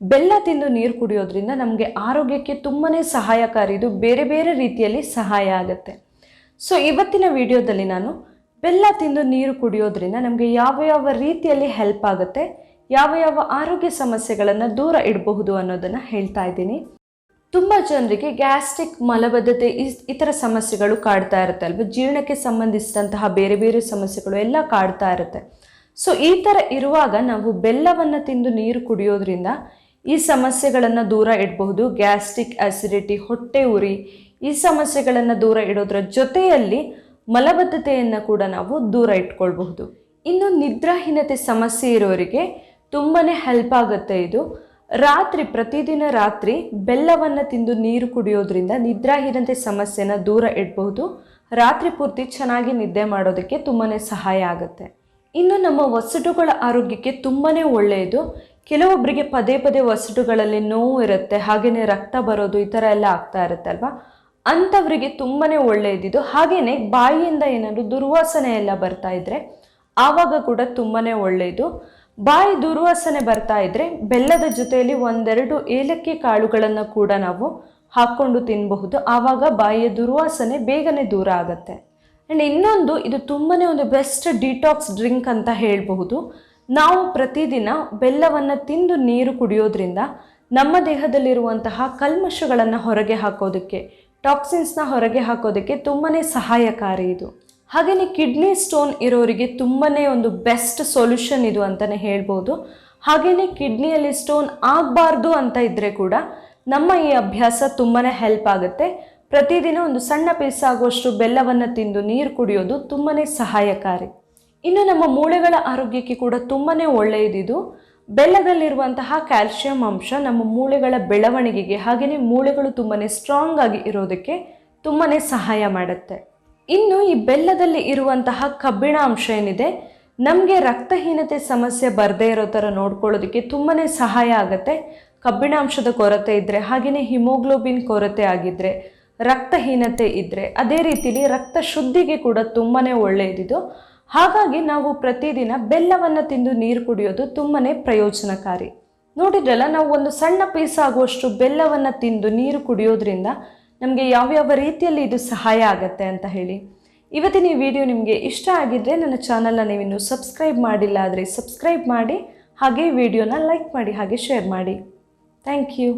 ಬೆಲ್ಲ ತಿಂದು ನೀರು ಕುಡಿಯೋದ್ರಿಂದ ನಮಗೆ ಆರೋಗ್ಯಕ್ಕೆ ತುಂಬಾ ಸಹಾಯಕಾರಿ. ಇದು ಬೇರೆ ಬೇರೆ ರೀತಿಯಲ್ಲಿ ಸಹಾಯ ಆಗುತ್ತೆ. ಸೊ ಇವತ್ತಿನ ವಿಡಿಯೋದಲ್ಲಿ ನಾನು ಬೆಲ್ಲ ತಿಂದು ನೀರು ಕುಡಿಯೋದ್ರಿಂದ ನಮಗೆ ಯಾವ ಯಾವ ರೀತಿಯಲ್ಲಿ ಹೆಲ್ಪ್ ಆಗುತ್ತೆ, ಯಾವ ಯಾವ ಆರೋಗ್ಯ ಸಮಸ್ಯೆಗಳನ್ನು ದೂರ ಇಡಬಹುದು ಅನ್ನೋದನ್ನು ಹೇಳ್ತಾ ಇದ್ದೀನಿ. ತುಂಬ ಜನರಿಗೆ ಗ್ಯಾಸ್ಟ್ರಿಕ್ ಮಲಬದ್ಧತೆ ಇತರ ಸಮಸ್ಯೆಗಳು ಕಾಡ್ತಾ ಇರುತ್ತೆ ಅಲ್ವಾ? ಜೀರ್ಣಕ್ಕೆ ಸಂಬಂಧಿಸಿದಂತಹ ಬೇರೆ ಬೇರೆ ಸಮಸ್ಯೆಗಳು ಎಲ್ಲ ಕಾಡ್ತಾ ಇರುತ್ತೆ. ಸೊ ಈ ಥರ ಇರುವಾಗ ನಾವು ಬೆಲ್ಲವನ್ನು ತಿಂದು ನೀರು ಕುಡಿಯೋದ್ರಿಂದ ಈ ಸಮಸ್ಯೆಗಳನ್ನು ದೂರ ಇಡಬಹುದು. ಗ್ಯಾಸ್ಟ್ರಿಕ್ ಆಸಿಡಿಟಿ, ಹೊಟ್ಟೆ ಉರಿ, ಈ ಸಮಸ್ಯೆಗಳನ್ನು ದೂರ ಇಡೋದ್ರ ಜೊತೆಯಲ್ಲಿ ಮಲಬದ್ಧತೆಯನ್ನು ಕೂಡ ನಾವು ದೂರ ಇಟ್ಕೊಳ್ಬಹುದು. ಇನ್ನು ನಿದ್ರಾಹೀನತೆ ಸಮಸ್ಯೆ ಇರೋರಿಗೆ ತುಂಬಾ ಹೆಲ್ಪ್ ಆಗುತ್ತೆ ಇದು. ರಾತ್ರಿ, ಪ್ರತಿದಿನ ರಾತ್ರಿ ಬೆಲ್ಲವನ್ನು ತಿಂದು ನೀರು ಕುಡಿಯೋದ್ರಿಂದ ನಿದ್ರಾಹೀನತೆ ಸಮಸ್ಯೆನ ದೂರ ಇಡಬಹುದು. ರಾತ್ರಿ ಪೂರ್ತಿ ಚೆನ್ನಾಗಿ ನಿದ್ದೆ ಮಾಡೋದಕ್ಕೆ ತುಂಬಾ ಸಹಾಯ ಆಗುತ್ತೆ. ಇನ್ನು ನಮ್ಮ ಒಸಟುಗಳ ಆರೋಗ್ಯಕ್ಕೆ ತುಂಬಾ ಒಳ್ಳೆಯದು. ಕೆಲವೊಬ್ಬರಿಗೆ ಪದೇ ಪದೇ ವಸಟುಗಳಲ್ಲಿ ನೋವು ಇರುತ್ತೆ ಹಾಗೆಯೇ ರಕ್ತ ಬರೋದು, ಈ ಥರ ಎಲ್ಲ ಆಗ್ತಾ ಇರುತ್ತೆ ಅಲ್ವಾ? ಅಂಥವರಿಗೆ ತುಂಬಾ ಒಳ್ಳೆಯದಿದ್ದು ಹಾಗೆಯೇ ಬಾಯಿಯಿಂದ ಏನಾದರೂ ದುರ್ವಾಸನೆ ಎಲ್ಲ ಬರ್ತಾ ಇದ್ದರೆ ಆವಾಗ ಕೂಡ ತುಂಬಾ ಒಳ್ಳೆಯದು ಬಾಯಿ ದುರ್ವಾಸನೆ ಬರ್ತಾ ಇದ್ದರೆ ಬೆಲ್ಲದ ಜೊತೆಯಲ್ಲಿ ಒಂದೆರಡು ಏಲಕ್ಕಿ ಕಾಳುಗಳನ್ನು ಕೂಡ ನಾವು ಹಾಕ್ಕೊಂಡು ತಿನ್ನಬಹುದು ಆವಾಗ ಬಾಯಿಯ ದುರ್ವಾಸನೆ ಬೇಗನೆ ದೂರ ಆಗುತ್ತೆ. ಆ್ಯಂಡ್ ಇನ್ನೊಂದು, ಇದು ತುಂಬಾ ಒಂದು ಬೆಸ್ಟ್ ಡಿಟಾಕ್ಸ್ ಡ್ರಿಂಕ್ ಅಂತ ಹೇಳಬಹುದು. ನಾವು ಪ್ರತಿದಿನ ಬೆಲ್ಲವನ್ನು ತಿಂದು ನೀರು ಕುಡಿಯೋದ್ರಿಂದ ನಮ್ಮ ದೇಹದಲ್ಲಿರುವಂತಹ ಕಲ್ಮಶಗಳನ್ನು ಹೊರಗೆ ಹಾಕೋದಕ್ಕೆ ಟಾಕ್ಸಿನ್ಸ್ನ ಹೊರಗೆ ಹಾಕೋದಕ್ಕೆ ತುಂಬಾ ಸಹಾಯಕಾರಿ ಇದು. ಹಾಗೆಯೇ ಕಿಡ್ನಿ ಸ್ಟೋನ್ ಇರೋರಿಗೆ ತುಂಬಾ ಒಂದು ಬೆಸ್ಟ್ ಸೊಲ್ಯೂಷನ್ ಇದು ಅಂತಲೇ ಹೇಳ್ಬೋದು. ಹಾಗೆಯೇ ಕಿಡ್ನಿಯಲ್ಲಿ ಸ್ಟೋನ್ ಆಗಬಾರ್ದು ಅಂತ ಇದ್ದರೆ ಕೂಡ ನಮ್ಮ ಈ ಅಭ್ಯಾಸ ತುಂಬಾ ಹೆಲ್ಪ್ ಆಗುತ್ತೆ. ಪ್ರತಿದಿನ ಒಂದು ಸಣ್ಣ ಪೀಸ್ ಆಗುವಷ್ಟು ಬೆಲ್ಲವನ್ನು ತಿಂದು ನೀರು ಕುಡಿಯೋದು ತುಂಬಾ ಸಹಾಯಕಾರಿ. ಇನ್ನು ನಮ್ಮ ಮೂಳೆಗಳ ಆರೋಗ್ಯಕ್ಕೆ ಕೂಡ ತುಂಬಾ ಒಳ್ಳೆಯದಿದು. ಬೆಲ್ಲದಲ್ಲಿರುವಂತಹ ಕ್ಯಾಲ್ಶಿಯಂ ಅಂಶ ನಮ್ಮ ಮೂಳೆಗಳ ಬೆಳವಣಿಗೆಗೆ ಹಾಗೆಯೇ ಮೂಳೆಗಳು ತುಂಬಾ ಸ್ಟ್ರಾಂಗ್ ಆಗಿ ಇರೋದಕ್ಕೆ ತುಂಬಾ ಸಹಾಯ ಮಾಡುತ್ತೆ. ಇನ್ನು ಈ ಬೆಲ್ಲದಲ್ಲಿ ಇರುವಂತಹ ಕಬ್ಬಿಣ ಅಂಶ ಏನಿದೆ, ನಮಗೆ ರಕ್ತಹೀನತೆ ಸಮಸ್ಯೆ ಬರದೇ ಇರೋ ಥರ ನೋಡ್ಕೊಳ್ಳೋದಕ್ಕೆ ತುಂಬಾ ಸಹಾಯ ಆಗುತ್ತೆ. ಕಬ್ಬಿಣಾಂಶದ ಕೊರತೆ ಇದ್ದರೆ ಹಾಗೆಯೇ ಹಿಮೋಗ್ಲೋಬಿನ್ ಕೊರತೆ ಆಗಿದ್ದರೆ ರಕ್ತಹೀನತೆ ಇದ್ದರೆ ಅದೇ ರೀತಿಲಿ ರಕ್ತ ಶುದ್ಧಿಗೆ ಕೂಡ ತುಂಬಾ ಒಳ್ಳೆಯದಿದು. ಹಾಗಾಗಿ ನಾವು ಪ್ರತಿದಿನ ಬೆಲ್ಲವನ್ನು ತಿಂದು ನೀರು ಕುಡಿಯೋದು ತುಂಬಾ ಪ್ರಯೋಜನಕಾರಿ. ನೋಡಿದ್ರಲ್ಲ, ನಾವು ಒಂದು ಸಣ್ಣ ಪೀಸ್ ಆಗುವಷ್ಟು ಬೆಲ್ಲವನ್ನು ತಿಂದು ನೀರು ಕುಡಿಯೋದ್ರಿಂದ ನಮಗೆ ಯಾವ್ಯಾವ ರೀತಿಯಲ್ಲಿ ಇದು ಸಹಾಯ ಆಗತ್ತೆ ಅಂತ ಹೇಳಿ. ಇವತ್ತಿನ ಈ ವಿಡಿಯೋ ನಿಮಗೆ ಇಷ್ಟ ಆಗಿದ್ದರೆ ನನ್ನ ಚಾನಲ್ನ ಇನ್ನೂ ಸಬ್ಸ್ಕ್ರೈಬ್ ಮಾಡಿಲ್ಲ ಆದರೆ ಸಬ್ಸ್ಕ್ರೈಬ್ ಮಾಡಿ, ಹಾಗೆ ವಿಡಿಯೋನ ಲೈಕ್ ಮಾಡಿ, ಹಾಗೆ ಶೇರ್ ಮಾಡಿ. Thank you.